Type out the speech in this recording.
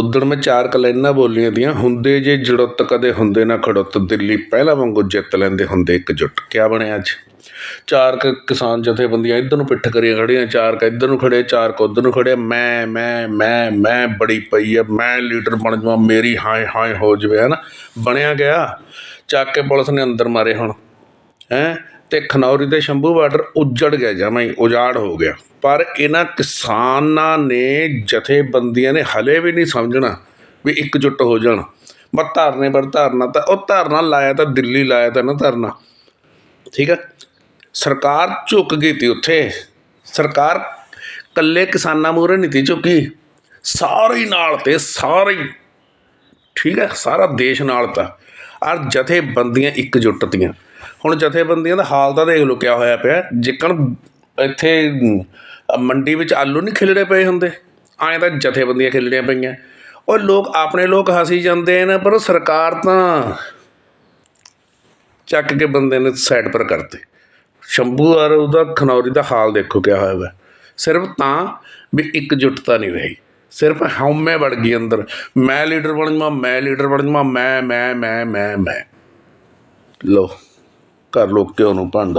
ਉਦਣ ਮੈਂ ਚਾਰ ਕਲੈਨਾਂ ਬੋਲੀਆਂ ਦੀਆਂ, ਹੁੰਦੇ ਜੇ ਜੜੁੱਤ ਕਦੇ ਹੁੰਦੇ ਨਾ ਖੜੁੱਤ, ਦਿੱਲੀ ਪਹਿਲਾਂ ਵਾਂਗੂ ਜਿੱਤ ਲੈਂਦੇ ਹੁੰਦੇ ਇੱਕ ਜੁੱਟ। ਕਿਆ ਬਣਿਆ ਅੱਜ? ਚਾਰ ਕੁ ਕਿਸਾਨ ਜਥੇਬੰਦੀਆਂ ਇੱਧਰ ਨੂੰ ਪਿੱਠ ਕਰੀਆਂ ਖੜੀਆਂ ਚਾਰ ਕ ਇੱਧਰ ਨੂੰ ਖੜੇ ਚਾਰ ਕ ਉੱਧਰ ਨੂੰ ਖੜੇ ਮੈਂ ਮੈਂ ਮੈਂ ਮੈਂ ਬੜੀ ਪਈ ਆ, ਮੈਂ ਲੀਡਰ ਬਣ ਜਾਵਾਂ, ਮੇਰੀ ਹਾਏ ਹਾਏ ਹੋ ਜਵੇ, ਹਨਾ? ਬਣਿਆ ਗਿਆ ਚੱਕ ਕੇ ਪੁਲਿਸ ਨੇ ਅੰਦਰ ਮਾਰੇ ਹੁਣ, ਹੈਂ? ਤੇ ਖਨੌਰੀ ਤੇ ਸ਼ੰਭੂ ਬਾਰਡਰ ਉੱਜੜ ਗਿਆ, ਜਮਾਂ ਹੀ ਉਜਾੜ ਹੋ ਗਿਆ। ਪਰ ਇਹਨਾਂ ਕਿਸਾਨਾਂ ਨੇ ਜਥੇਬੰਦੀਆਂ ਨੇ ਹਲੇ ਵੀ ਨਹੀਂ ਸਮਝਣਾ ਵੀ ਇਕਜੁੱਟ ਹੋ ਜਾਣ। ਬਸ ਧਰਨੇ ਪਰ ਧਰਨਾ ਤਾਂ, ਉਹ ਧਰਨਾ ਲਾਇਆ ਤਾਂ ਦਿੱਲੀ ਲਾਇਆ ਤਾਂ ਨਾ ਧਰਨਾ। ਠੀਕ ਹੈ ਸਰਕਾਰ ਝੁਕ ਗਈ ਤੀ ਉੱਥੇ। ਸਰਕਾਰ ਕੱਲੇ ਕਿਸਾਨਾਂ ਮੂਹਰੇ ਨਹੀਂ ਤੀ ਝੁਕੀ। ਸਾਰੇ ਨਾਲ ਤੇ ਸਾਰੇ ਠੀਕ ਹੈ ਸਾਰਾ ਦੇਸ਼ ਨਾਲ ਤਾਂ। ਔਰ ਜਥੇਬੰਦੀਆਂ ਇਕਜੁੱਟ ਤੀਆਂ। ਹੁਣ ਜਥੇਬੰਦੀਆਂ ਦਾ ਹਾਲ ਤਾਂ ਦੇਖ ਲਓ ਕਿਆ ਹੋਇਆ ਪਿਆ। ਜਿੱਕਣ ਇੱਥੇ ਮੰਡੀ ਵਿੱਚ ਆਲੂ ਨਹੀਂ ਖਿਲੜੇ ਪਏ ਹੁੰਦੇ। ਐਂ ਤਾਂ ਜਥੇਬੰਦੀਆਂ ਖਿਲੜੀਆਂ ਪਈਆਂ। ਉਹ ਲੋਕ ਆਪਣੇ ਲੋਕ ਹਸੀ ਜਾਂਦੇ ਨੇ ਪਰ ਸਰਕਾਰ ਤਾਂ ਚੱਕ ਕੇ ਬੰਦੇ ਨੇ ਸਾਈਡ ਪਰ ਕਰਤੇ। ਸ਼ੰਭੂ ਔਰ ਉਹਦਾ ਖਨੌਰੀ ਦਾ ਹਾਲ ਦੇਖੋ ਕਿਆ ਹੋਇਆ ਵਾ। ਸਿਰਫ ਤਾਂ ਵੀ ਇਕਜੁੱਟਤਾ ਨਹੀਂ ਰਹੀ। ਸਿਰਫ ਹਉਮੈ ਵੜ ਗਈ ਅੰਦਰ। ਮੈਂ ਲੀਡਰ ਬਣ ਜਾਵਾਂ, ਮੈਂ ਲੀਡਰ ਬਣ ਜਾਵਾਂ, ਮੈਂ ਮੈਂ ਮੈਂ ਮੈਂ ਮੈਂ। ਲੋ ਘਰ ਲੋਕ ਕਿਉਂ ਨੂੰ ਭੰਡ।